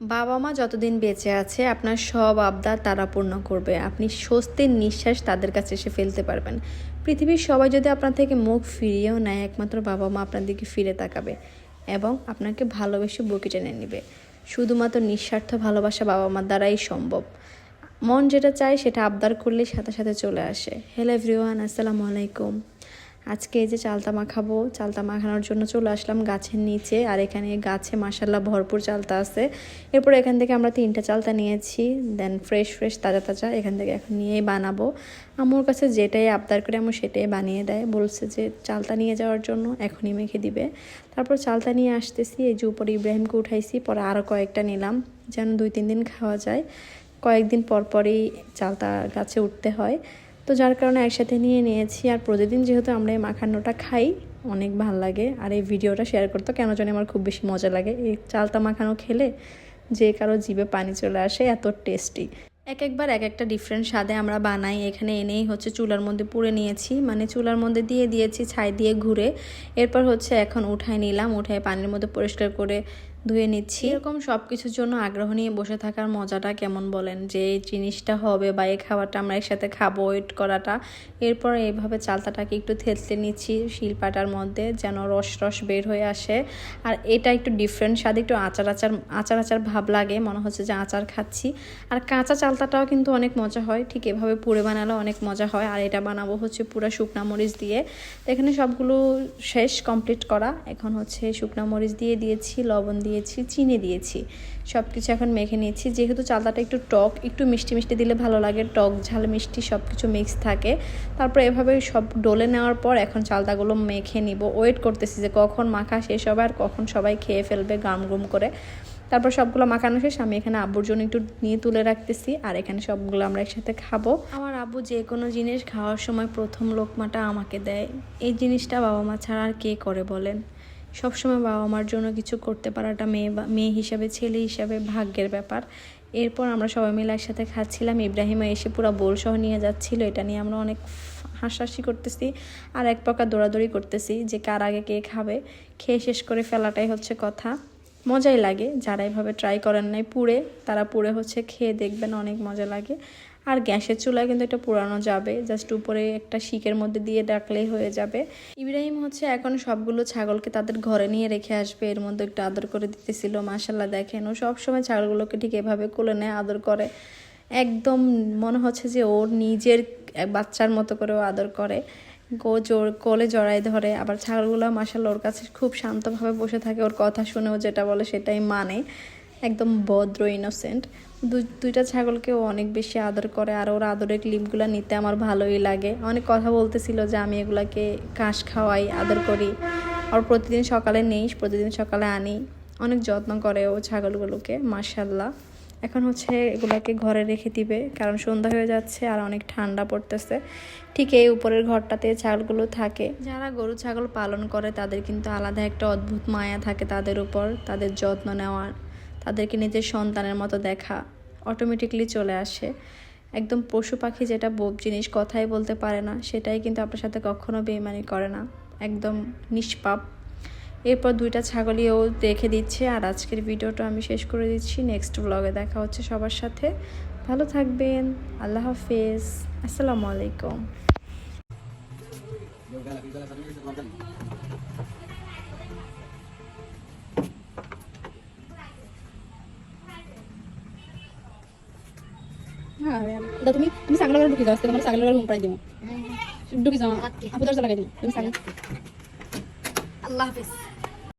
বাবা মা যতদিন বেঁচে আছে, আপনার সব আবদার তারা পূর্ণ করবে। আপনি স্বস্তির নিঃশ্বাস তাদের কাছে এসে ফেলতে পারবেন। পৃথিবীর সবাই যদি আপনার থেকে মুখ ফিরিয়েও নেয়, একমাত্র বাবা মা আপনার দিকে ফিরে তাকাবে এবং আপনাকে ভালোবেসে বুকে টেনে নেবে। শুধুমাত্র নিঃস্বার্থ ভালোবাসা বাবা মার দ্বারাই সম্ভব। মন যেটা চায় সেটা আবদার করলে সাথে সাথে চলে আসে। হ্যালো এভরিওয়ান আসসালামু আলাইকুম। আজকে এই যে চালতা মাখাবো, চালতা মাখানোর জন্য চলে আসলাম গাছের নিচে, আর এখানে গাছে মাসাল্লাহ ভরপুর চালতা আছে। এরপর এখান থেকে আমরা তিনটা চালতা নিয়েছি দেন ফ্রেশ ফ্রেশ তাজা তাজা এখান থেকে এখন নিয়েই বানাবো। আমার কাছে যেটাই আবদার করে আমার সেটাই বানিয়ে দেয়, বলছে যে চালতা নিয়ে যাওয়ার জন্য এখনই মেখে দিবে। তারপর চালতা নিয়ে আসতেছি, এই যে উপরে ইব্রাহিমকে উঠাইছি, পরে আরও কয়েকটা নিলাম, যেন দুই, তিন দিন খাওয়া যায়। কয়েকদিন পর পরই চালতা গাছে উঠতে হয়। তো যার কারণে একসাথে নিয়ে নিয়েছি। আর প্রতিদিন যেহেতু আমরা এই মাখানোটা খাই, অনেক ভালো লাগে। আর এই ভিডিওটা শেয়ার করতে কেন জানি আমার খুব বেশি মজা লাগে। এই চালতা মাখানো খেলে যে কারও জিভে পানি চলে আসে, এত টেস্টি এক একবার এক একটা ডিফারেন্ট স্বাদে আমরা বানাই। এখানে এনেই হচ্ছে চুলার মধ্যে পুড়ে নিয়েছি। মানে চুলার মধ্যে দিয়ে দিয়েছি, ছাই দিয়ে ঘুরে। এরপর হচ্ছে এখন উঠায় নিলাম। উঠায় পানির মধ্যে পরিষ্কার করে ধুয়ে নিচ্ছি। এরকম সব কিছুর জন্য আগ্রহ নিয়ে বসে থাকার মজাটা কেমন বলেন? যে এই জিনিসটা হবে বা এই খাবারটা আমরা একসাথে খাব ওয়েট করাটা। এরপর এইভাবে চালতাটাকে একটু থেতলে নিচ্ছি শিলপাটার মধ্যে যেন রস রস বের হয়ে আসে। আর এটা একটু ডিফারেন্ট স্বাদ, একটু আচার আচার আচার আচার ভাব লাগে, মনে হচ্ছে যে আচার খাচ্ছি। আর কাঁচা চালতাটাও কিন্তু অনেক মজা হয়, ঠিক এভাবে পুড়ে বানালে অনেক মজা হয়। আর এটা বানাবো হচ্ছে পুরো শুকনা মরিচ দিয়ে। এখানে সবগুলো শেষ কমপ্লিট করা। এখন হচ্ছে শুকনা মরিচ দিয়ে দিয়েছি, লবণ দিয়েছি, চিনি দিয়েছি। সব কিছু এখন মেখে নিয়েছি। যেহেতু চালতাটা একটু টক, একটু মিষ্টি মিষ্টি দিলে ভালো লাগে। টক, ঝাল, মিষ্টি সব কিছু মিক্স থাকে। তারপর এভাবে সব ডলে নেওয়ার পর এখন চালতাগুলো মেখে নিব। ওয়েট করতেছি যে কখন মাখা শেষ হবে আর কখন সবাই খেয়ে ফেলবে গাম গুম করে। তারপর সবগুলো মাখানো শেষ। আমি এখানে আব্বুর জন্য একটু নিয়ে তুলে রাখতেছি আর এখানে সবগুলো আমরা একসাথে খাব। আমার আব্বু যে কোনো জিনিস খাওয়ার সময় প্রথম লোকমাটা আমাকে দেয়। এই জিনিসটা বাবা মা ছাড়া আর কে করে বলেন? সবসময় বাবা মার জন্য কিছু করতে পারাটা মেয়ে বা, মেয়ে হিসাবে, ছেলে হিসাবে ভাগ্যের ব্যাপার। এরপর আমরা সবাই মিলে একসাথে খাচ্ছিলাম। ইব্রাহিমা এসে পুরো বোল সহ নিয়ে যাচ্ছিল। এটা নিয়ে আমরা অনেক হাসাহাসি করতেছি আর এক প্রকার দৌড়াদৌড়ি করতেছি যে কার আগে কে খাবে। খেয়ে শেষ করে ফেলাটাই হচ্ছে কথা। মজাই লাগে। যারা এভাবে ট্রাই করেন নাই পুড়ে, তারা পুড়ে হচ্ছে, খেয়ে দেখবেন অনেক মজা লাগে। আর গ্যাসের চুলায় কিন্তু এটা পুরানো যাবে। জাস্ট উপরে একটা শিকের মধ্যে দিয়ে ডাকলেই হয়ে যাবে। ইব্রাহিম হচ্ছে এখন সবগুলো ছাগলকে তাদের ঘরে নিয়ে রেখে আসবে। এর মধ্যে একটু আদর করে দিতেছিল মাসাল্লাহ দেখেন। ও সবসময় ছাগলগুলোকে ঠিক এভাবে কোলে নেয়, আদর করে। একদম মনে হচ্ছে যে ওর নিজের বাচ্চার মতো করে ও আদর করে। গো জোর কোলে জড়াই ধরে। আবার ছাগলগুলো মাসাল্লাহ ওর কাছে খুব শান্তভাবে বসে থাকে। ওর কথা শুনে ও যেটা বলে সেটাই মানে। একদম ভদ্র ইনোসেন্ট দুইটা ছাগলকে ও অনেক বেশি আদর করে আর ওর আদরের ক্লিপগুলো নিতে আমার ভালোই লাগে। অনেক কথা বলতেছিল যে আমি এগুলাকে ঘাস খাওয়াই, আদর করি। আর প্রতিদিন সকালে নেই, প্রতিদিন সকালে আনি। অনেক যত্ন করে ও ছাগলগুলোকে মার্শাল্লাহ এখন হচ্ছে এগুলাকে ঘরে রেখে দিবে, কারণ সন্ধ্যা হয়ে যাচ্ছে আর অনেক ঠান্ডা পড়তেছে। ঠিক এই উপরের ঘরটাতে ছাগলগুলো থাকে। যারা গরু ছাগল পালন করে তাদের কিন্তু আলাদা একটা অদ্ভুত মায়া থাকে তাদের উপর, তাদের যত্ন নেওয়ার। তাদেরকে নিজের সন্তানের মতো দেখা অটোমেটিকলি চলে আসে। একদম পশু পাখি যেটা বোব জিনিস কথাই বলতে পারে না, সেটাই কিন্তু আপনার সাথে কখনো বেইমানি করে না। একদম নিষ্পাপ। এরপর দুইটা ছাগলই ও রেখে দিচ্ছে, আর আজকের ভিডিওটা আমি শেষ করে দিচ্ছি। নেক্সট ব্লগে দেখা হচ্ছে সবার সাথে। ভালো থাকবেন। আল্লাহ হাফেজ। আসসালামু আলাইকুম। হ্যাঁ দাদা, তুমি তুমি সাগলা ঢুকে যাও তোমার সাগলা ঘুম পাই দিও ঢুকে যাও আপু দরজা লাগাই দিও তুমি সাগলা আল্লাহ হাফিজ।